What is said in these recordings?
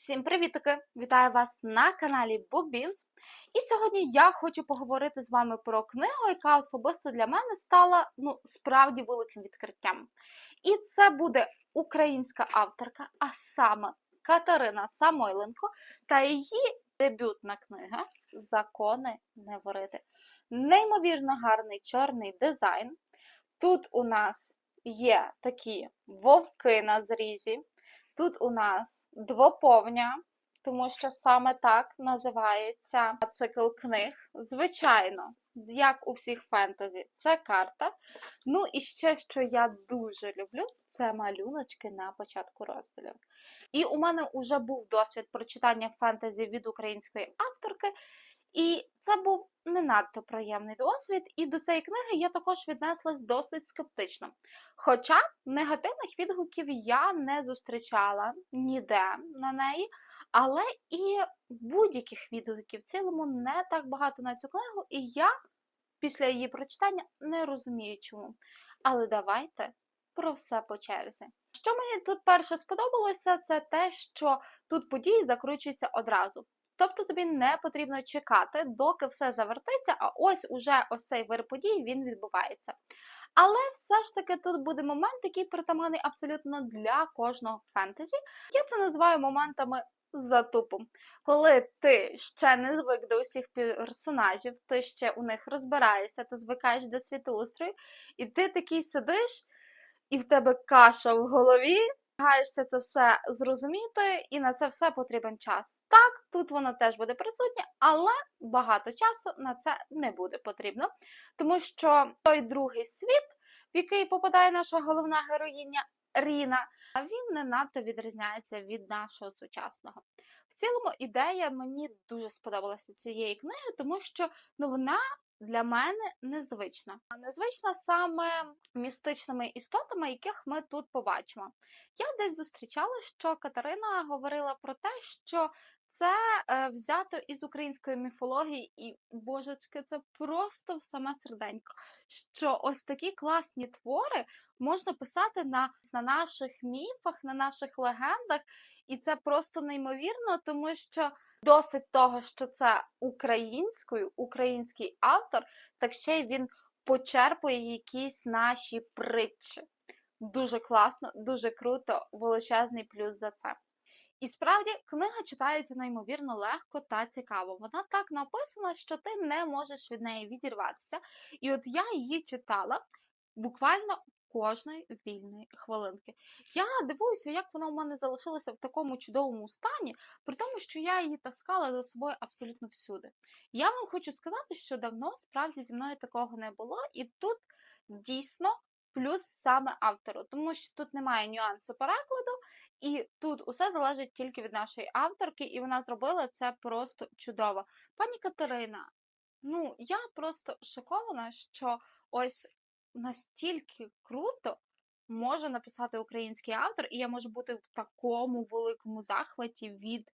Всім привітики! Вітаю вас на каналі BookBeams. І сьогодні я хочу поговорити з вами про книгу, яка особисто для мене стала ну, справді великим відкриттям. І це буде українська авторка, а саме Катерина Самойленко та її дебютна книга Закони не ворити. Неймовірно гарний чорний дизайн. Тут у нас є такі вовки на зрізі. Тут у нас двоповня, тому що саме так називається цикл книг. Звичайно, як у всіх фентезі, це карта. Ну і ще, що я дуже люблю, це малюночки на початку розділів. І у мене вже був досвід прочитання фентезі від української авторки. І це був не надто приємний досвід, і до цієї книги я також віднеслась досить скептично. Хоча негативних відгуків я не зустрічала ніде на неї, але і будь-яких відгуків в цілому не так багато на цю книгу, і я після її прочитання не розумію чому. Але давайте про все по черзі. Що мені тут перше сподобалося, це те, що тут події закручуються одразу. Тобто тобі не потрібно чекати, доки все завертиться, а ось уже ось цей вир подій він відбувається. Але все ж таки тут буде момент, який притаманний абсолютно для кожного фентезі. Я це називаю моментами затупу. Коли ти ще не звик до усіх персонажів, ти ще у них розбираєшся, ти звикаєш до світоустрою, і ти такий сидиш, і в тебе каша в голові. Намагаєшся це все зрозуміти, і на це все потрібен час. Так, тут воно теж буде присутнє, але багато часу на це не буде потрібно, тому що той другий світ, в який попадає наша головна героїня Ріна, а він не надто відрізняється від нашого сучасного. В цілому, ідея мені дуже сподобалася цієї книги, тому що ну, вона для мене незвична. Незвична саме містичними істотами, яких ми тут побачимо. Я десь зустрічала, що Катерина говорила про те, що це е, взято із української міфології, і божечки, це просто в саме серденько. Що ось такі класні твори можна писати на, на наших міфах, на наших легендах, і це просто неймовірно, тому що. Досить того, що це українською, український автор, так ще й він почерпує якісь наші притчі. Дуже класно, дуже круто, величезний плюс за це. І справді книга читається неймовірно легко та цікаво. Вона так написана, що ти не можеш від неї відірватися. І от я її читала буквально кожної вільної хвилинки. Я дивуюся, як вона у мене залишилася в такому чудовому стані, при тому, що я її таскала за собою абсолютно всюди. Я вам хочу сказати, що давно справді зі мною такого не було, і тут дійсно. Плюс саме автору, тому що тут немає нюансу перекладу, і тут усе залежить тільки від нашої авторки, і вона зробила це просто чудово. Пані Катерина, ну я просто шокована, що ось настільки круто може написати український автор, і я можу бути в такому великому захваті від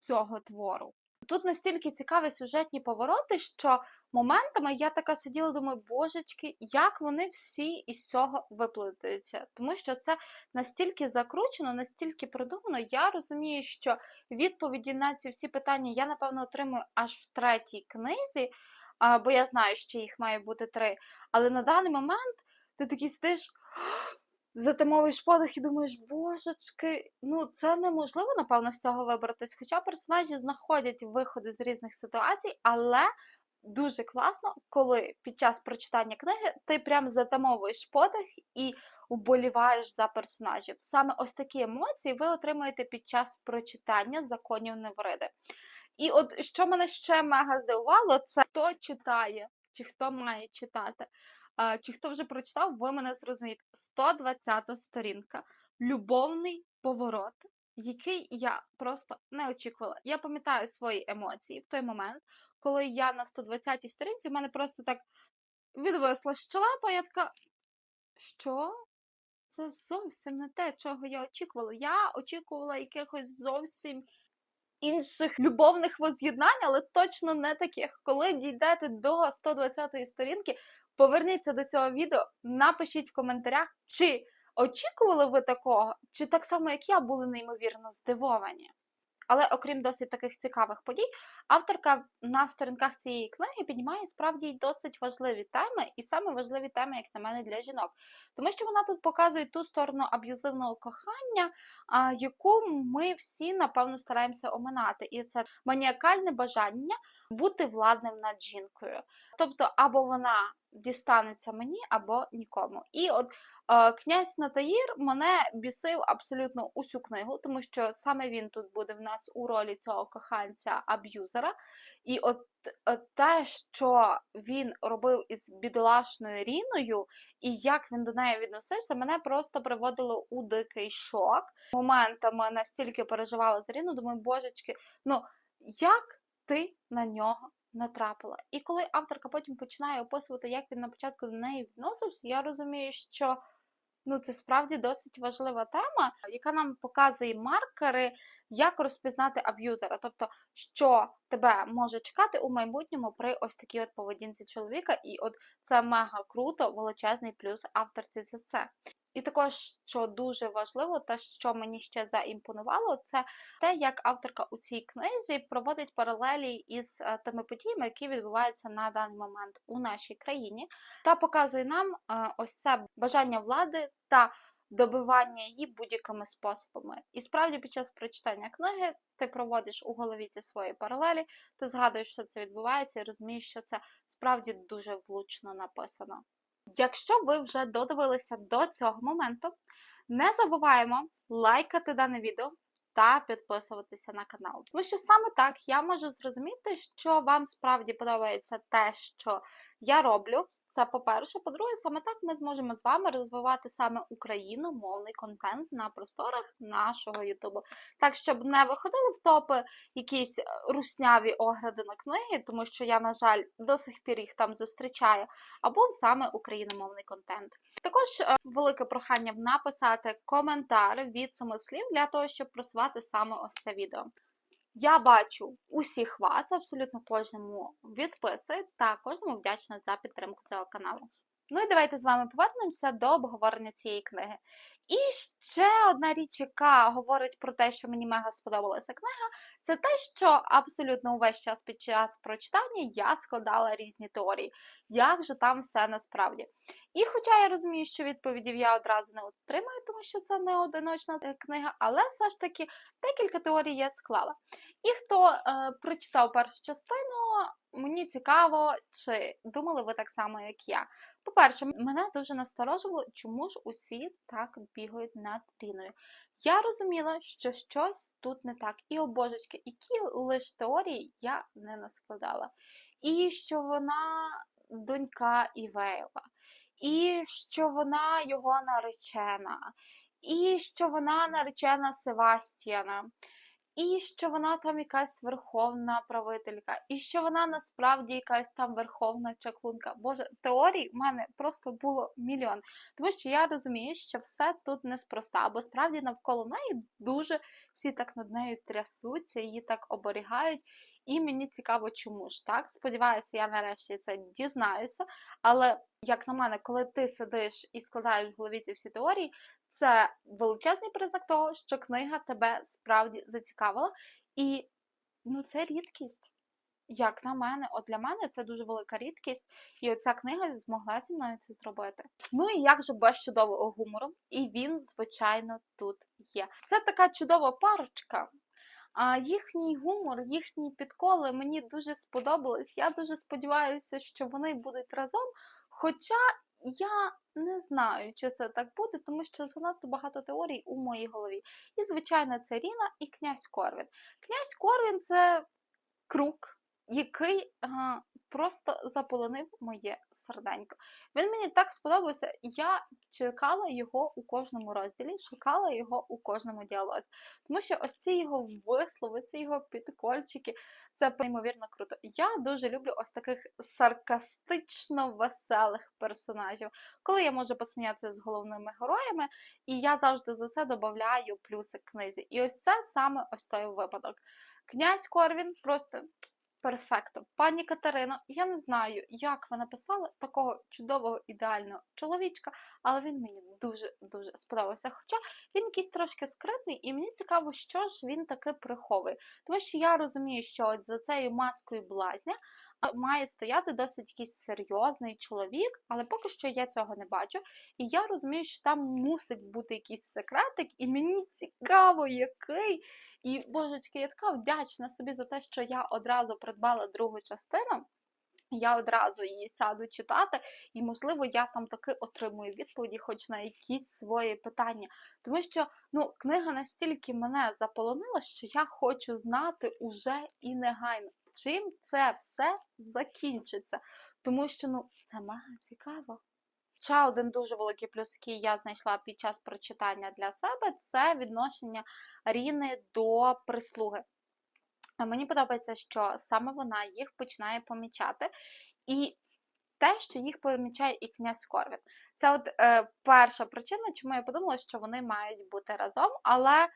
цього твору. Тут настільки цікаві сюжетні повороти, що моментами я така сиділа, думаю, божечки, як вони всі із цього виплутаються. Тому що це настільки закручено, настільки продумано. Я розумію, що відповіді на ці всі питання я, напевно, отримую аж в третій книзі бо я знаю, що їх має бути три. Але на даний момент ти такий сидиш, затимовуєш подих і думаєш, божечки, ну це неможливо, напевно, з цього вибратись. Хоча персонажі знаходять виходи з різних ситуацій, але. Дуже класно, коли під час прочитання книги ти прям затамовуєш подих і вболіваєш за персонажів. Саме ось такі емоції ви отримуєте під час прочитання законів Невриди. І от що мене ще мега здивувало, це хто читає, чи хто має читати, чи хто вже прочитав, ви мене зрозумієте. 120 сторінка. Любовний поворот, який я просто не очікувала. Я пам'ятаю свої емоції в той момент, коли я на 120-й сторінці в мене просто так відвисла щелепа, я така. Що? Це зовсім не те, чого я очікувала. Я очікувала якихось зовсім інших любовних воз'єднань, але точно не таких. Коли дійдете до 120-ї сторінки, поверніться до цього відео, напишіть в коментарях, чи очікували ви такого, чи так само, як я, були неймовірно здивовані. Але окрім досить таких цікавих подій, авторка на сторінках цієї книги піднімає справді досить важливі теми, і саме важливі теми, як на мене, для жінок. Тому що вона тут показує ту сторону аб'юзивного кохання, яку ми всі, напевно, стараємося оминати. І це маніакальне бажання бути владним над жінкою. Тобто, або вона дістанеться мені, або нікому. І от князь Натаїр мене бісив абсолютно усю книгу, тому що саме він тут буде в нас у ролі цього коханця аб'юзера. І от е, те, що він робив із бідолашною Ріною, і як він до неї відносився, мене просто приводило у дикий шок. Моментами настільки переживала за Ріну, думаю, божечки, ну як ти на нього натрапила? І коли авторка потім починає описувати, як він на початку до неї відносився, я розумію, що ну, це справді досить важлива тема, яка нам показує маркери, як розпізнати аб'юзера, тобто, що тебе може чекати у майбутньому при ось такій от поведінці чоловіка, і от це мега круто, величезний плюс авторці за це. І також, що дуже важливо, те, що мені ще заімпонувало, це те, як авторка у цій книзі проводить паралелі із е, тими подіями, які відбуваються на даний момент у нашій країні, та показує нам е, ось це бажання влади та добивання її будь-якими способами. І справді, під час прочитання книги ти проводиш у голові ці свої паралелі, ти згадуєш, що це відбувається, і розумієш, що це справді дуже влучно написано. Якщо ви вже додивилися до цього моменту, не забуваємо лайкати дане відео та підписуватися на канал. Тому що саме так я можу зрозуміти, що вам справді подобається те, що я роблю. Це по-перше, по-друге, саме так ми зможемо з вами розвивати саме україномовний контент на просторах нашого Ютубу. Так, щоб не виходили в топи якісь е, русняві огляди на книги, тому що я, на жаль, до сих пір їх там зустрічаю, або саме україномовний контент. Також е, велике прохання написати коментар від семи слів для того, щоб просувати саме ось це відео. Я бачу усіх вас, абсолютно кожному відписи та кожному вдячна за підтримку цього каналу. Ну і давайте з вами повернемося до обговорення цієї книги. І ще одна річ, яка говорить про те, що мені мега сподобалася книга, це те, що абсолютно увесь час під час прочитання я складала різні теорії, як же там все насправді. І хоча я розумію, що відповідів я одразу не отримаю, тому що це не одиночна е, книга, але все ж таки декілька теорій я склала. І хто е, прочитав першу частину, мені цікаво, чи думали ви так само, як я. По-перше, мене дуже насторожувало, чому ж усі так бігають над Ріною. Я розуміла, що щось тут не так. І, о божечки, які лише теорії я не наскладала. І що вона донька Івейла, і що вона його наречена, і що вона наречена Севастіана. І що вона там якась верховна правителька, і що вона насправді якась там верховна чаклунка. Боже, теорій в мене просто було мільйон. Тому що я розумію, що все тут неспроста, бо справді навколо неї дуже всі так над нею трясуться, її так оберігають. І мені цікаво, чому ж так. Сподіваюся, я нарешті це дізнаюся. Але, як на мене, коли ти сидиш і складаєш в голові ці всі теорії, це величезний признак того, що книга тебе справді зацікавила. І ну, це рідкість. Як на мене, от для мене це дуже велика рідкість, і оця книга змогла зі мною це зробити. Ну і як же без чудового гумору, і він, звичайно, тут є. Це така чудова парочка. А їхній гумор, їхні підколи мені дуже сподобались. Я дуже сподіваюся, що вони будуть разом. Хоча я не знаю, чи це так буде, тому що занадто багато теорій у моїй голові. І, звичайно, це Ріна і князь Корвін. Князь Корвін це круг, який а, просто заполонив моє серденько. Він мені так сподобався. Я чекала його у кожному розділі, шукала його у кожному діалозі. Тому що ось ці його вислови, ці його підкольчики, це неймовірно круто. Я дуже люблю ось таких саркастично веселих персонажів, коли я можу посміятися з головними героями, і я завжди за це додаю плюси книзі. І ось це саме ось той випадок. Князь Корвін просто перфекто. Пані Катерино, я не знаю, як ви написали такого чудового ідеального чоловічка, але він мені дуже-дуже сподобався. Хоча він якийсь трошки скритний, і мені цікаво, що ж він таки приховує. Тому що я розумію, що от за цією маскою блазня має стояти досить якийсь серйозний чоловік, але поки що я цього не бачу. І я розумію, що там мусить бути якийсь секретик, і мені цікаво, який. І, божечки, я така вдячна собі за те, що я одразу придбала другу частину. Я одразу її сяду читати, і, можливо, я там таки отримую відповіді, хоч на якісь свої питання. Тому що ну, книга настільки мене заполонила, що я хочу знати уже і негайно, чим це все закінчиться. Тому що ну, це мега цікаво. Ще один дуже великий плюс, який я знайшла під час прочитання для себе, це відношення Ріни до прислуги. Мені подобається, що саме вона їх починає помічати, і те, що їх помічає і князь Корвін. Це от е, перша причина, чому я подумала, що вони мають бути разом, але.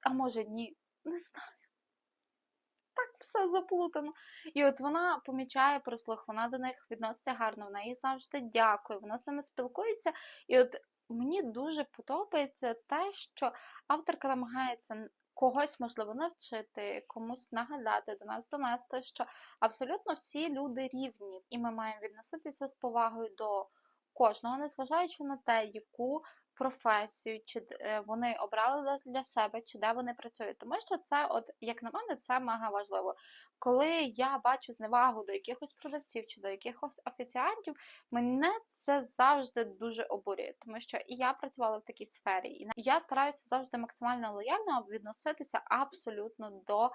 А може ні, не знаю. Так все заплутано. І от вона помічає прислуг, вона до них відноситься гарно, вона їй завжди дякує, вона з ними спілкується. І от мені дуже подобається те, що авторка намагається когось, можливо, навчити, комусь нагадати, до нас донести, що абсолютно всі люди рівні, і ми маємо відноситися з повагою до кожного, незважаючи на те, яку професію, чи е, вони обрали для- себе, чи де вони працюють. Тому що це, от, як на мене, це мега важливо. Коли я бачу зневагу до якихось продавців чи до якихось офіціантів, мене це завжди дуже обурює, тому що і я працювала в такій сфері, і я стараюся завжди максимально лояльно відноситися абсолютно до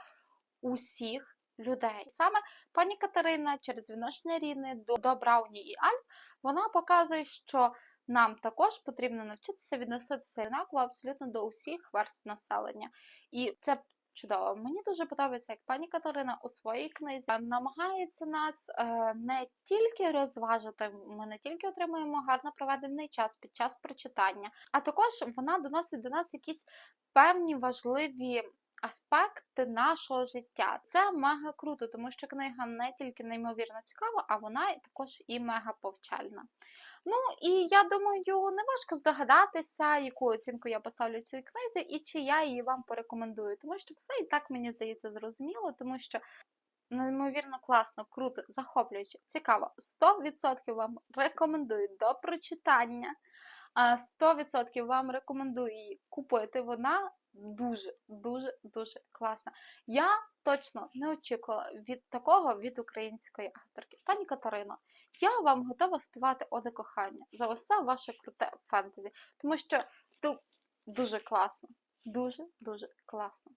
усіх людей. Саме пані Катерина через відношення Ріни до, до Брауні і Альф, вона показує, що нам також потрібно навчитися відноситися однаково абсолютно до усіх верств населення. І це чудово. Мені дуже подобається, як пані Катерина у своїй книзі намагається нас е, не тільки розважити, ми не тільки отримуємо гарно проведений час під час прочитання, а також вона доносить до нас якісь певні важливі. Аспекти нашого життя. Це мега круто, тому що книга не тільки неймовірно цікава, а вона також і мега повчальна. Ну і я думаю, не важко здогадатися, яку оцінку я поставлю цій книзі, і чи я її вам порекомендую, тому що все і так мені здається зрозуміло, тому що неймовірно класно, круто, захоплююче, цікаво. 100% вам рекомендую до прочитання. а 100% вам рекомендую її купити. Вона дуже, дуже, дуже класна. Я точно не очікувала від такого від української авторки. Пані Катерино, я вам готова співати оде кохання за усе ваше круте фентезі, тому що ну, дуже класно. Дуже дуже класно.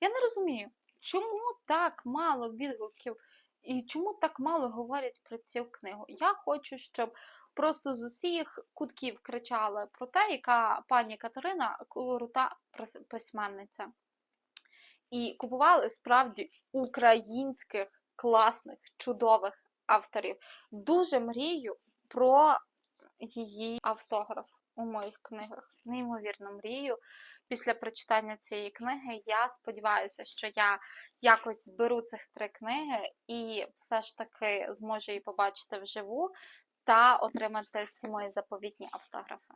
Я не розумію, чому так мало відгуків і чому так мало говорять про цю книгу. Я хочу, щоб просто з усіх кутків кричали про те, яка пані Катерина крута письменниця. І купували справді українських класних, чудових авторів. Дуже мрію про її автограф у моїх книгах. Неймовірно мрію. Після прочитання цієї книги я сподіваюся, що я якось зберу цих три книги і все ж таки зможу її побачити вживу та отримати всі мої заповітні автографи.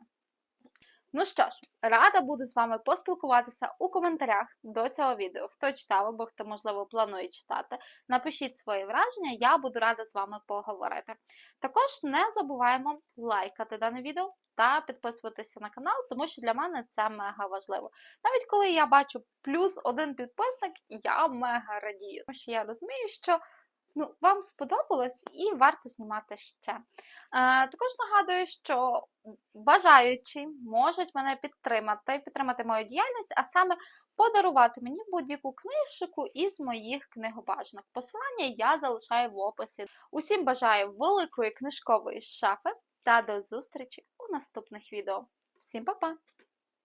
Ну що ж, рада буду з вами поспілкуватися у коментарях до цього відео. Хто читав або хто, можливо, планує читати, напишіть свої враження, я буду рада з вами поговорити. Також не забуваємо лайкати дане відео та підписуватися на канал, тому що для мене це мега важливо. Навіть коли я бачу плюс один підписник, я мега радію, тому що я розумію, що ну, вам сподобалось і варто знімати ще. Е, також нагадую, що бажаючі можуть мене підтримати, підтримати мою діяльність, а саме подарувати мені будь-яку книжку із моїх книгобажанок. Посилання я залишаю в описі. Усім бажаю великої книжкової шафи та до зустрічі у наступних відео. Всім па-па!